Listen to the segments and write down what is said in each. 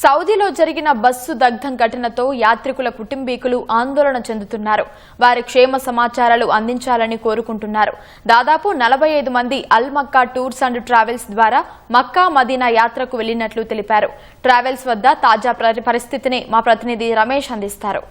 సౌదీలో జరిగిన బస్సు దగ్ధం ఘటనతో యాత్రికుల కుటుంబీకులు ఆందోళన చెందుతున్నారు. వారి క్షేమ సమాచారాలు అందించాలని కోరుకుంటున్నారు. దాదాపు నలభై ఐదు మంది Al Makkah tours and travels ద్వారా మక్కా మదీనా యాత్రకు వెళ్ళినట్లు తెలిపారు. ట్రావెల్స్ వద్ద తాజా పరిస్థితిని మా ప్రతినిధి రమేష్ అందిస్తారు.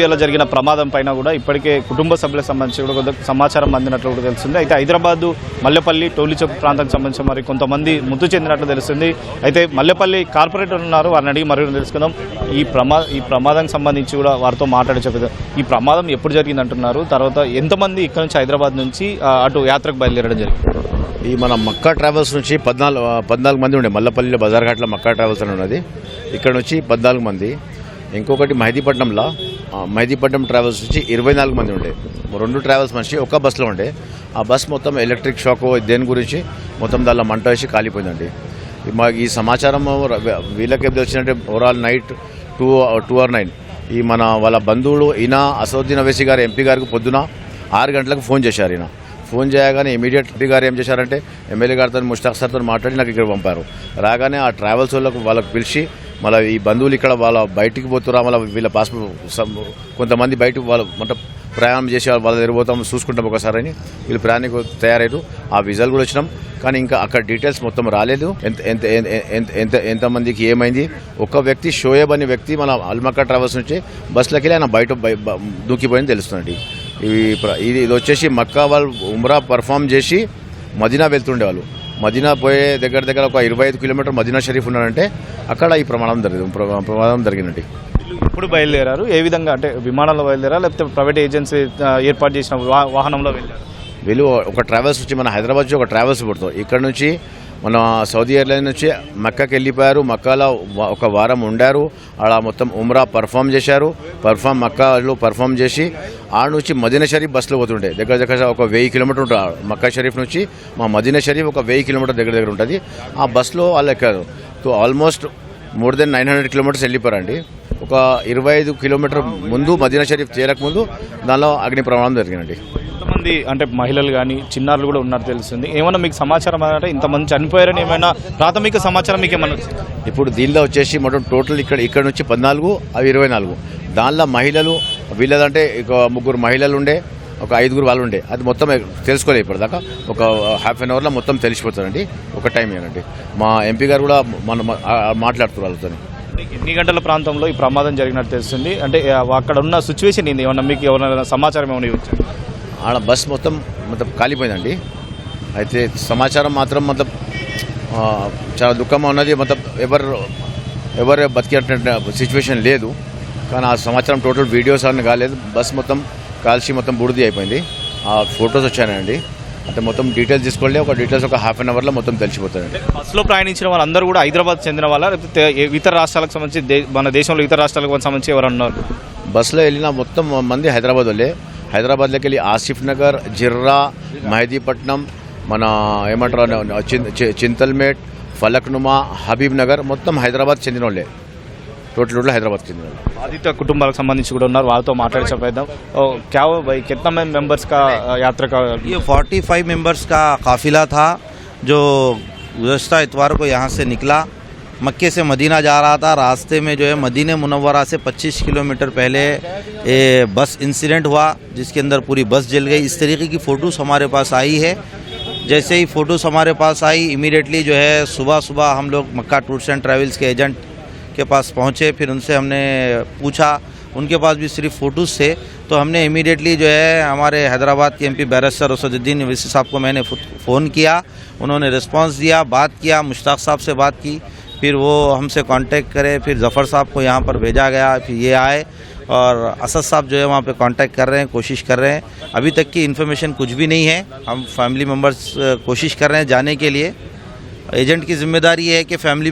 లో జరిగిన ప్రమాదం పైన కూడా ఇప్పటికే కుటుంబ సభ్యులకు సంబంధించి కూడా కొంత సమాచారం అందినట్లు కూడా తెలుస్తుంది. అయితే హైదరాబాద్ మల్లెపల్లి టోలీచౌక్ ప్రాంతానికి సంబంధించి మరి కొంతమంది మృతి చెందినట్లు తెలుస్తుంది. అయితే మల్లెపల్లి కార్పొరేటర్ ఉన్నారు వారిని అడిగి మరి తెలుసుకుందాం. ఈ ప్రమా ఈ ప్రమాదానికి సంబంధించి కూడా వారితో మాట్లాడి చెప్పేది ఈ ప్రమాదం ఎప్పుడు జరిగింది అంటున్నారు తర్వాత ఎంతమంది ఇక్కడ నుంచి హైదరాబాద్ నుంచి అటు యాత్రకు బయలుదేరడం జరిగింది? ఈ మన మక్కా ట్రావెల్స్ నుంచి పద్నాలుగు పద్నాలుగు మంది ఉండే. మల్లపల్లిలో బజార్ఘాట్లో మక్కా ట్రావెల్స్ అని ఉన్నది. ఇక్కడ నుంచి పద్నాలుగు మంది. ఇంకొకటి మహిదీపట్నంలో మైదీపట్నం ట్రావెల్స్ నుంచి ఇరవై నాలుగు మంది ఉండే. రెండు ట్రావెల్స్ మనిషి ఒక బస్సులో ఉండే. ఆ బస్ మొత్తం ఎలక్ట్రిక్ షాక్ దేని గురించి? మొత్తం దానిలో మంట వేసి కాలిపోయిందండి. ఈ ఈ సమాచారం వీళ్ళకి ఎప్పుడు వచ్చిందంటే overall night two two or nine. ఈ మన వాళ్ళ బంధువులు ఈయన అసదుద్దీన్ అవేసి గారు ఎంపీ గారికి పొద్దున ఆరు గంటలకు ఫోన్ చేశారు ఈయన. ఫోన్ చేయగానే ఇమీడియట్ ఎంపీ గారు ఏం చేశారంటే ఎమ్మెల్యే గారితో ముష్తాక్ సార్తో మాట్లాడి నాకు ఇక్కడ పంపారు. రాగానే ఆ ట్రావెల్స్ వాళ్ళకు వాళ్ళకి పిలిచి మళ్ళీ ఈ బంధువులు ఇక్కడ వాళ్ళ బయటికి పోతురా మళ్ళీ వీళ్ళ పాస్పోర్ట్ కొంతమంది బయటకు వాళ్ళు అంటే ప్రయాణం చేసి వాళ్ళ దగ్గర పోతాం చూసుకుంటాం ఒకసారి అని వీళ్ళు ప్రయాణికు తయారయ్యారు. ఆ విజాలు కూడా వచ్చినాం. కానీ ఇంకా అక్కడ డీటెయిల్స్ మొత్తం రాలేదు. ఎంత ఎంత ఎంత- ఎంత ఎంతమందికి ఏమైంది? ఒక వ్యక్తి షోయబ్ అనే వ్యక్తి మన అల్మక్కా ట్రావెల్స్ నుంచి బస్సులకి వెళ్ళి ఆయన బయట బయ- దూకిపోయింది తెలుస్తుంది. ఇవి ఇది ఇది వచ్చేసి మక్కా వాళ్ళు ఉమ్రా పర్ఫామ్ చేసి మదీనా వెళ్తుండే వాళ్ళు మదీనా పోయే దగ్గర దగ్గర ఒక ఇరవై ఐదు కిలోమీటర్ మదీనా షరీఫ్ ఉన్నారంటే అక్కడ ఈ ప్రమాదం జరిగింది ప్ర- ప్రమాదం జరిగిందండి ఎప్పుడు బయలుదేరారు? ఏ విధంగా? అంటే విమానంలో బయలుదేరా లేకపోతే ప్రైవేట్ ఏజెన్సీ ఏర్పాటు చేసిన వాహనంలో వెళ్ళారు? వీళ్ళు ఒక ట్రావెల్స్ వచ్చి మన హైదరాబాద్ నుంచి ఒక ట్రావెల్స్ పుడతాం ఇక్కడ నుంచి మన సౌదీ ఎయిర్లైన్ నుంచి మక్కాకి వెళ్ళిపోయారు. మక్కాలో ఒక వారం ఉండారు. ఆడ మొత్తం ఉమ్రా పర్ఫామ్ చేశారు. పర్ఫామ్ మక్కాలో పర్ఫామ్ చేసి ఆడ నుంచి మదీనా షరీఫ్ బస్సులో పోతుండే. దగ్గర దగ్గర ఒక వెయ్యి కిలోమీటర్ ఉంటుంది. ఆడ. మక్కా షరీఫ్ నుంచి మా మదీనా షరీఫ్ ఒక వెయ్యి కిలోమీటర్ దగ్గర దగ్గర ఉంటుంది. ఆ బస్సులో వాళ్ళు ఎక్కారు. So almost more than nine hundred kilometers వెళ్ళిపోయారండి. ఒక ఇరవై ఐదు కిలోమీటర్ ముందు మదీనా షరీఫ్ చేరకముందు దానిలో అగ్ని ప్రమాదం జరిగిందండి. ఇంతమంది అంటే మహిళలు కానీ చిన్నారులు కూడా ఉన్నారు తెలుస్తుంది. ఏమన్నా మీకు సమాచారం అంటే ఇంతమంది చనిపోయారని ఏమైనా ప్రాథమిక సమాచారం మీకు వచ్చిందా? ఇప్పుడు దీనిలో వచ్చేసి మొత్తం టోటల్ ఇక్కడ ఇక్కడ నుంచి పద్నాలుగు అవి ఇరవై నాలుగు. దానిలో మహిళలు వీళ్ళదంటే ఒక ముగ్గురు మహిళలు ఉండే ఒక ఐదుగురు వాళ్ళు ఉండే అది మొత్తం తెలుసుకోలేదు ఇప్పటిదాకా. ఒక హాఫ్ అన్ అవర్లో మొత్తం తెలిసిపోతుందండి ఒక టైం ఏనండి. మా ఎంపీ గారు కూడా మన మాట్లాడుతున్నారు వాళ్ళతో ఎన్ని గంటల ప్రాంతంలో ఈ ప్రమాదం జరిగినట్టు తెలుస్తుంది? అంటే అక్కడ ఉన్న సిచ్యువేషన్ ఏంది? ఏమన్నా మీకు ఎవరైనా సమాచారం ఏమైనా ఇవ్వచ్చు? ఆడ బస్ మొత్తం మొత్తం కాలిపోయిందండి. అయితే సమాచారం మాత్రం మొత్తం చాలా దుఃఖంగా ఉన్నది. మొత్తం ఎవరు ఎవరు బతికేటువంటి సిచ్యువేషన్ లేదు. కానీ ఆ సమాచారం టోటల్ వీడియోస్ అన్నీ కాలేదు. బస్ మొత్తం కాల్చి మొత్తం బూడిది అయిపోయింది. ఆ ఫొటోస్ వచ్చానండి అంటే మొత్తం డీటెయిల్స్ తీసుకోండి. ఒక డీటెయిల్స్ ఒక హాఫ్ అన్ అవర్లో మొత్తం తెలిసిపోతాయండి. బస్సులో ప్రయాణించిన వాళ్ళందరూ కూడా హైదరాబాద్ చెందిన వాళ్ళ? లేకపోతే ఇతర రాష్ట్రాలకు సంబంధించి మన దేశంలో ఇతర రాష్ట్రాలకు సంబంధించి ఎవరు ఉన్నారు బస్సులో వెళ్ళిన మొత్తం మంది హైదరాబాద్ వాళ్ళే. హైదరాబాద్లోకి వెళ్ళి ఆసిఫ్ నగర్ జిర్రా మెహదీపట్నం మన ఏమంటారు చింతల్మేట్ ఫలక్నుమా హబీబ్ నగర్ మొత్తం హైదరాబాద్ చెందిన వాళ్ళే. టోటల్ టోటల్ హైదరాబాద్ కింద బాధిత కుటుంబాలకు సంబంధించి కూడా ఉన్నారు వాళ్ళతో మాట్లాడి చెప్పేద్దాం క్యా భాయ్ కింద మెంబర్స్ फाइव मेंबर्स का काफिला था जो गुजशत इतवार को यहाँ से निकला। मक्के से मदीना जा रहा था रास्ते में जो है मदीने मुनवरा से 25 किलोमीटर पहले ए, बस इंसिडेंट हुआ जिसके अंदर पूरी बस जल गई। इस तरीके की फ़ोटोज़ हमारे पास आई है। जैसे ही फ़ोटोज़ हमारे पास आई इमीडिएटली जो है सुबह सुबह हम लोग मक्का टूर्स एंड ट्रैवल्स के एजेंट के पास पहुँचे, फिर उनसे हमने पूछा। उनके पास भी सिर्फ़ फ़ोटोज़ थे। तो हमने इमीडिएटली जो है, हमारे हैदराबाद के एमपी बैरिस्टर असदुद्दीन वैसी साहब को मैंने फ़ोन किया। उन्होंने रिस्पांस दिया, बात किया, मुश्ताक साहब से बात की। फिर वो हमसे कांटेक्ट करे, फिर जफ़र साहब को यहाँ पर भेजा गया, फिर ये आए और असद साहब जो है वहाँ पे कांटेक्ट कर रहे हैं, कोशिश कर रहे हैं। अभी तक की इन्फॉर्मेशन कुछ भी नहीं है। हम फैमिली मेंबर्स कोशिश कर रहे हैं जाने के लिए। एजेंट की ज़िम्मेदारी है कि फैमिली